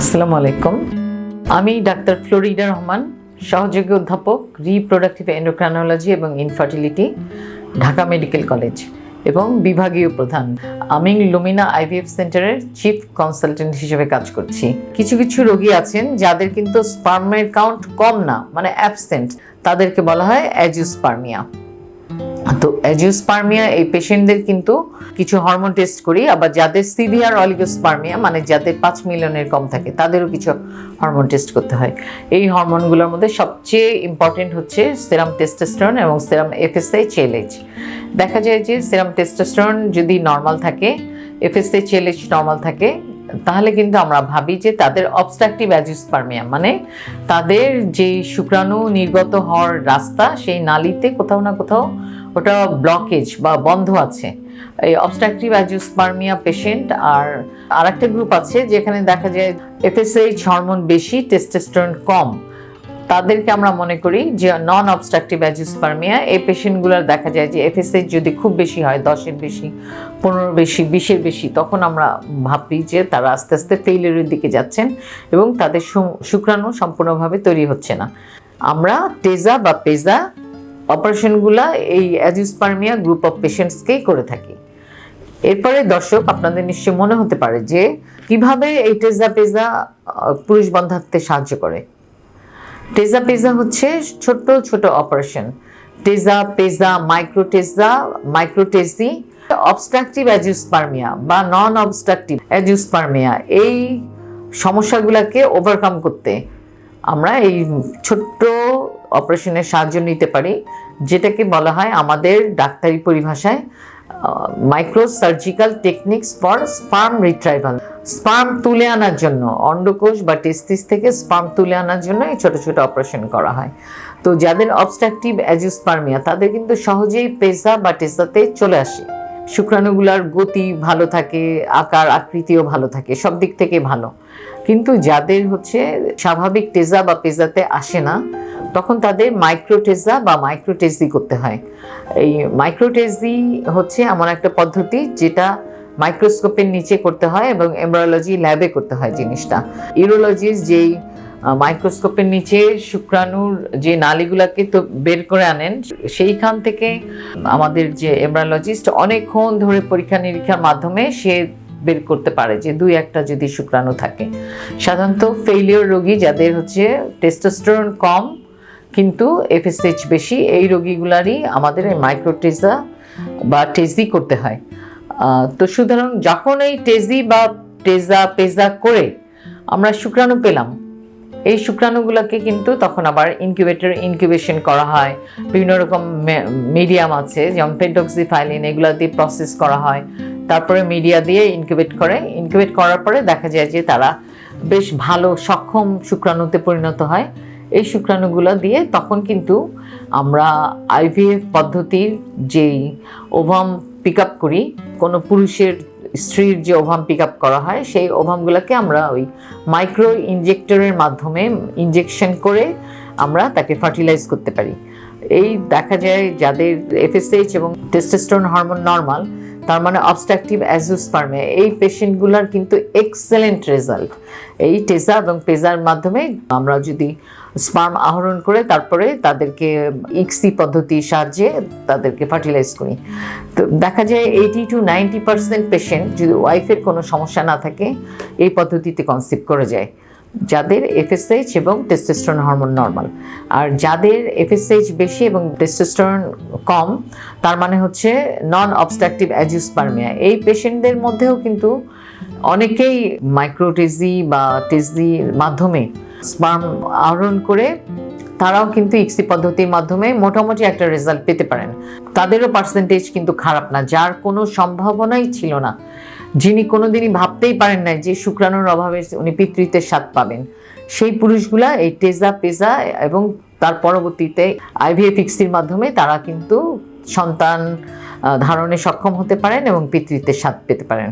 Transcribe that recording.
আসসালামু আলাইকুম। আমি ডাক্তার ফ্লোরিডা রহমান, সহযোগী অধ্যাপক রিপ্রোডাক্টিভ এন্ডোক্রানোলজি এবং ইনফার্টিলিটি ঢাকা মেডিকেল কলেজ এবং বিভাগীয় প্রধান। আমি লুমিনা আইভিএফ সেন্টারের চিফ কনসালটেন্ট হিসেবে কাজ করছি। কিছু কিছু রোগী আছেন যাদের কিন্তু স্পার্মের কাউন্ট কম না মানে অ্যাবসেন্ট তাদেরকে বলা হয় অ্যাজিওস্পার্মিয়া তো অ্যাজিওস্পার্মিয়া এই পেশেন্টদের কিন্তু কিছু হরমোন টেস্ট করি, আবার যাদের সিভিয়ার অলিগোস্পার্মিয়া মানে যাদের পাঁচ মিলিয়নের কম থাকে, তাদেরও কিছু হরমোন টেস্ট করতে হয়। এই হরমোনগুলোর মধ্যে সবচেয়ে ইম্পর্টেন্ট হচ্ছে সেরাম টেস্টোস্টেরন এবং সেরাম এফএসআই চেলএইচ দেখা যায় যে সেরাম টেস্টোস্টেরন যদি নর্মাল থাকে এফএসআই চেলএইচ নর্মাল থাকে, তাহলে কিন্তু আমরা ভাবি যে তাদের অবস্ট্রাকটিভ অ্যাজিওস্পার্মিয়া মানে তাদের যে শুক্রাণু নির্গত হওয়ার রাস্তা, সেই নালীতে কোথাও না কোথাও ওটা ব্লকেজ বা বন্ধ আছে। এই অবস্ট্রাকটিভ অ্যাজিওস্পার্মিয়া পেশেন্ট আর আরেকটা গ্রুপ আছে যেখানে দেখা যায় এফএসএইচ হরমোন বেশি টেস্টোস্টেরন কম। তাদেরকে আমরা মনে করি যে নন অবস্ট্রাকটিভ অ্যাজিওস্পার্মিয়া এই পেশেন্টগুলোর দেখা যায় যে এফএসএইচ যদি খুব বেশি হয়, দশের বেশি পনেরো বেশি, বিশের বেশি, তখন আমরা ভাবি যে তারা আস্তে আস্তে ফেইলিয়ারের দিকে যাচ্ছেন এবং তাদের শুক্রাণু সম্পূর্ণভাবে তৈরি হচ্ছে না। আমরা টেজা বা পেজা অপারেশনগুলা এই অ্যাজিওস্পার্মিয়া গ্রুপ অফ পেশেন্টসকেই করে থাকি। এরপরে দর্শক, আপনাদের নিশ্চয়ই মনে হতে পারে যে কীভাবে এই টেজা পেজা পুরুষ বন্ধাত্বে সাহায্য করে। টেজা পেজা হচ্ছে ছোট ছোট operation. TESA PESA, micro TESA, micro TESE, obstructive azoospermia বা নন অবস্ট্রাকটিভ অ্যাজিওস্পার্মিয়া। এই সমস্যাগুলোকে ওভারকাম করতে আমরা এই ছোট্ট অপারেশনের সাহায্য নিতে পারি, যেটাকে বলা হয় আমাদের ডাক্তারি পরিভাষায় micro surgical techniques for sperm retrieval sperm তুলে আনার জন্য, অন্ডকোষ বা টেস্টিস থেকে স্পার্ম তুলে আনার জন্য এই ছোটো ছোট অপারেশন করা হয়। তো যাদের অবস্ট্রাকটিভ অ্যাজিওস্পার্মিয়া তাদের কিন্তু সহজেই পেসা বা টেসাতে চলে আসে। শুক্রাণুগুলার গতি ভালো থাকে, আকার, আকৃতিও ভালো থাকে, সব দিক থেকে ভালো। কিন্তু যাদের হচ্ছে স্বাভাবিক টেজা বা পেজাতে আসে না, তখন তাদের মাইক্রোটেজা বা মাইক্রোটেজি করতে হয়। এই মাইক্রোটেজি হচ্ছে এমন একটা পদ্ধতি যেটা মাইক্রোস্কোপের নিচে করতে হয় এবং এমব্রোলজি ল্যাবে করতে হয় জিনিসটা। ইউরোলজিস্ট যেই মাইক্রোস্কোপের নিচে শুক্রাণুর যে নালীগুলাকে তো বের করে আনেন, সেইখান থেকে আমাদের যে এমব্রোলজিস্ট অনেকক্ষণ ধরে পরীক্ষা নিরীক্ষার মাধ্যমে সে বের করতে পারে যে দুই একটা যদি শুক্রাণু থাকে। সাধারণত ফেইলিওর রোগী যাদের হচ্ছে টেস্টোস্টেরন কম, কিন্তু এফএসএইচ বেশি, এই রোগীগুলারই আমাদের এই মাইক্রোটেজা বা টেজি করতে হয়। তো সুতরাং যখন এই টেজি বা টেজা পেজা করে আমরা শুক্রাণু পেলাম এই শুক্রাণুগুলোকে কিন্তু তখন আবার ইনকিউবেটর ইনকিউবেশন করা হয়। বিভিন্ন রকম মিডিয়াম আছে, যেমন পেন্টক্সিফাইলিন এগুলো দিয়ে প্রসেস করা হয়। তারপরে মিডিয়া দিয়ে ইনকিউবেট করে। ইনকিউবেট করার পরে দেখা যায় যে তারা বেশ ভালো সক্ষম শুক্রাণুতে পরিণত হয়। এই শুক্রাণুগুলো দিয়ে তখন কিন্তু আমরা আইভিএফ পদ্ধতির যেই ওভাম পিক আপ করি, কোনো পুরুষের স্ত্রীর যে ওভাম পিক আপ করা হয়, সেই ওভামগুলোকে আমরা ওই মাইক্রো ইনজেক্টরের মাধ্যমে ইনজেকশন করে আমরা তাকে ফার্টিলাইজ করতে পারি। এই দেখা যায় যাদের এফএসএইচ এবং টেস্টোস্টেরন হরমোন নর্মাল তার মানে অবস্ট্রাকটিভ অ্যাজোস্পার্মে এই পেশেন্টগুলোর কিন্তু এক্সেলেন্ট রেজাল্ট এই টেজা এবং পেজার মাধ্যমে আমরা যদি স্পার্ম আহরণ করে তারপরে তাদেরকে ইক্সি পদ্ধতির সাহায্যে তাদেরকে ফার্টিলাইজ করি। তো দেখা যায় eighty two ninety percent patient যদি ওয়াইফের কোনো সমস্যা না থাকে, এই পদ্ধতিতে কনসিভ করে যায়। যাদের এফএসএইচ এবং টেস্টোস্টেরন হরমোন নর্মাল আর যাদের এফএসএইচ বেশি এবং টেস্টোস্টেরন কম, তার মানে হচ্ছে নন অবস্ট্রাকটিভ অ্যাজিওস্পার্মিয়া এই পেশেন্টদের মধ্যেও কিন্তু অনেকেই মাইক্রোটেজি বা টেজির মাধ্যমে স্পার্ম আহরণ করে, তারাও কিন্তু ইক্সি পদ্ধতির মাধ্যমে মোটামুটি একটা রেজাল্ট পেতে পারেন। তাদেরও পার্সেন্টেজ কিন্তু খারাপ না, যার কোনো সম্ভাবনাই ছিল না। যিনি কোনোদিনই ভাবতেই পারেন না যে শুক্রাণুর অভাবে উনি পিতৃত্বের স্বাদ পাবেন। সেই পুরুষগুলা এই টেজা পেজা এবং তার পরবর্তীতে আইভিএফিক্সির মাধ্যমে তারা কিন্তু সন্তান ধারণে সক্ষম হতে পারেন এবং পিতৃত্বের স্বাদ পেতে পারেন।